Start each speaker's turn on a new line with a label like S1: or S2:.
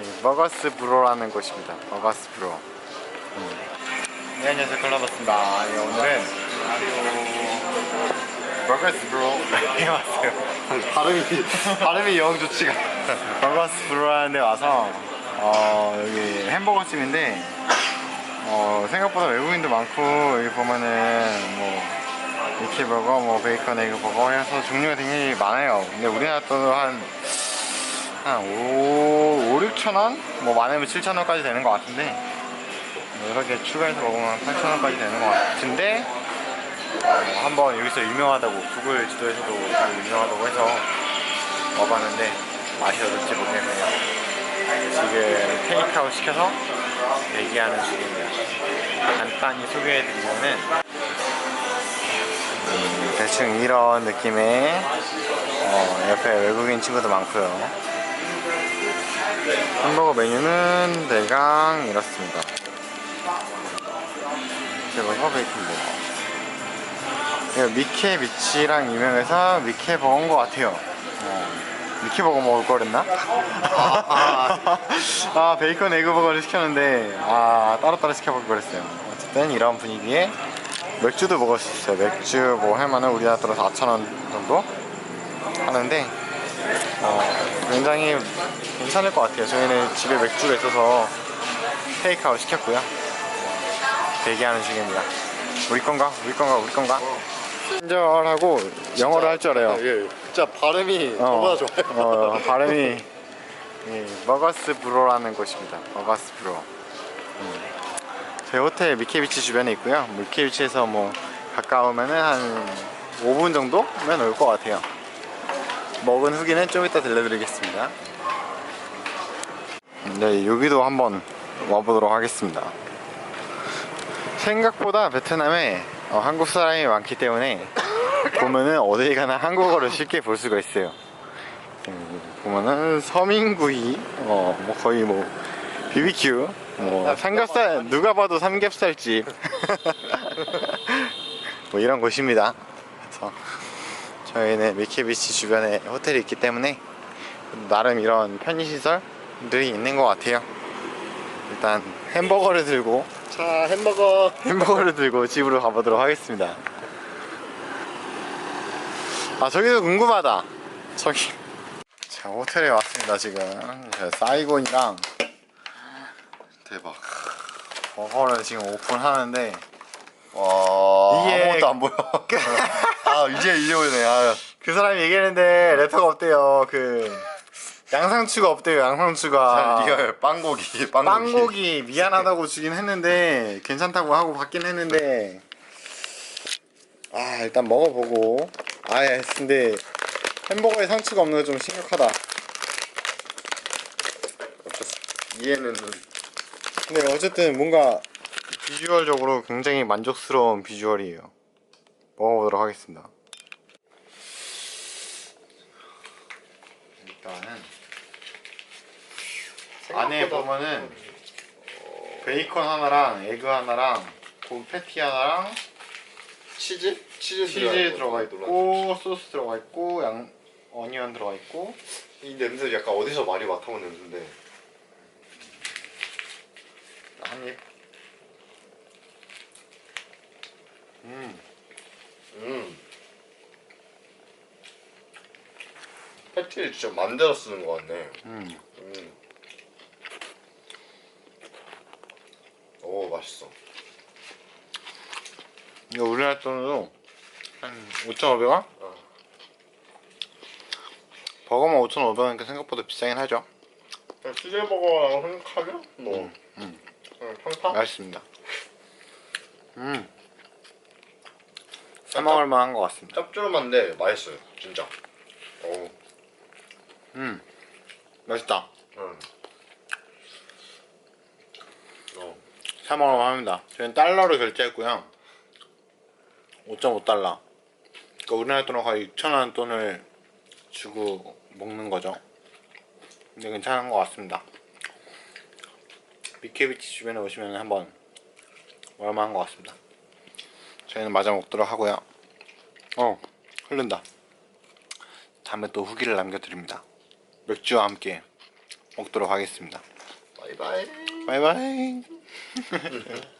S1: 예, 버거스 브로라는 곳입니다. 버거스 브로. 음. 네, 안녕하세요. 클라버스입니다. 예, 오늘은 버거스 브로에 왔어요.
S2: 발음이 발음이 영 좋지가.
S1: 버거스 브로라는 데 와서 어, 여기 햄버거 집인데 어, 생각보다 외국인도 많고 여기 보면은 뭐 미키 버거, 뭐 베이컨 에그 버거 해서 종류가 굉장히 많아요. 근데 우리나라 돈으로 한, 한 5, 5, 6천 원? 뭐 많으면 7천 원까지 되는 것 같은데 개 추가해서 먹으면 8천 원까지 되는 것 같은데 어, 한번 여기서 유명하다고 구글 지도에서도 유명하다고 해서 와봤는데 맛이 어떨지 모르겠네요. 지금 테이크아웃 시켜서 대기하는 중입니다. 간단히 소개해드리면은 음, 대충 이런 느낌의 어, 옆에 외국인 친구도 많고요. 햄버거 메뉴는 대강 이렇습니다. 제버거 베이컨 버거. 이거 미케 비치랑 유명해서 미케 버거인 것 같아요. 어, 미케 버거 먹을 거랬나? 아, 베이컨 에그 버거를 시켰는데 아 따로따로 시켜볼 거랬어요. 어쨌든 이런 분위기에 맥주도 먹을 수 있어요. 맥주 뭐 하면은 우리나라 들어서 4,000원 정도 하는데 어, 굉장히 괜찮을 것 같아요. 저희는 집에 맥주가 있어서 테이크아웃 시켰고요. 대기하는 중입니다. 우리 건가? 우리 건가? 우리 건가? 친절하고 영어를 할 줄 알아요.
S2: 예, 진짜 발음이
S1: 어,
S2: 저보다 좋아요.
S1: 어, 발음이 예, 버거스 브로라는 곳입니다. 버거스 브로. 음. 저희 호텔 미케비치 주변에 있고요. 미케비치에서 뭐 가까우면은 한 5분 정도면 올 것 같아요. 먹은 후기는 좀 이따 들려드리겠습니다. 네, 여기도 한번 와보도록 하겠습니다. 생각보다 베트남에 어, 한국 사람이 많기 때문에 보면은 어딜 가나 한국어를 쉽게 볼 수가 있어요. 음, 보면은 서민구이, 어, 뭐 거의 뭐 BBQ, 뭐 삼겹살 누가 봐도 삼겹살집, 뭐 이런 곳입니다. 그래서 저희는 미케비치 주변에 호텔이 있기 때문에 나름 이런 편의시설들이 있는 것 같아요. 일단 햄버거를 들고
S2: 자, 햄버거.
S1: 햄버거를 들고 집으로 가보도록 하겠습니다. 아 저기도 궁금하다. 저기. 자 호텔에 왔습니다 지금. 저 사이곤이랑
S2: 대박.
S1: 버거를 지금 오픈하는데
S2: 와,
S1: 이게-
S2: 아무것도 안 보여. 아, 이제 이제 보이네. 아,
S1: 그 사람이 얘기했는데 레터가 없대요. 그 양상추가 없대요. 양상추가.
S2: 리얼 빵고기, 빵고기.
S1: 빵고기 미안하다고 주긴 했는데 괜찮다고 하고 받긴 했는데 아 일단 먹어보고 아 예 근데 햄버거에 상추가 없는 게좀 심각하다
S2: 이해는
S1: 근데 어쨌든 뭔가 비주얼적으로 굉장히 만족스러운 비주얼이에요. 먹어보도록 하겠습니다. 일단은 안에 보면은 베이컨 하나랑 에그 하나랑 고 패티 하나랑
S2: 치즈? 치즈,
S1: 치즈 들어가 있고 소스 들어가 있고 양 어니언 들어가 있고.
S2: 이 냄새 약간 어디서 많이 맡아본 냄새인데.
S1: 한입 음
S2: 음. 패티를 진짜 만들어 쓰는 것 같네.
S1: 음.
S2: 음. 오 맛있어.
S1: 이거 우리나라 돈으로 한 5,500원?
S2: 어.
S1: 버거만 5,500원이니까 생각보다 비싸긴 하죠
S2: 수제버거라고 생각하면 뭐
S1: 음, 음.
S2: 그냥 평타.
S1: 맛있습니다 음 사먹을 만한 것 같습니다.
S2: 짭조름한데 맛있어요 진짜. 오.
S1: 음. 맛있다.
S2: 응. 어.
S1: 사먹을 만합니다. 저희는 달러로 결제했고요. 5.5달러. 그러니까 우리나라 돈으로 거의 6천원 돈을 주고 먹는 거죠. 근데 괜찮은 것 같습니다. 미케비치 주변에 오시면 한번 얼마한 것 같습니다 저희는 마저 먹도록 하고요 어 흐른다 다음에 또 후기를 남겨드립니다 맥주와 함께 먹도록 하겠습니다.
S2: 바이바이.
S1: 바이바이.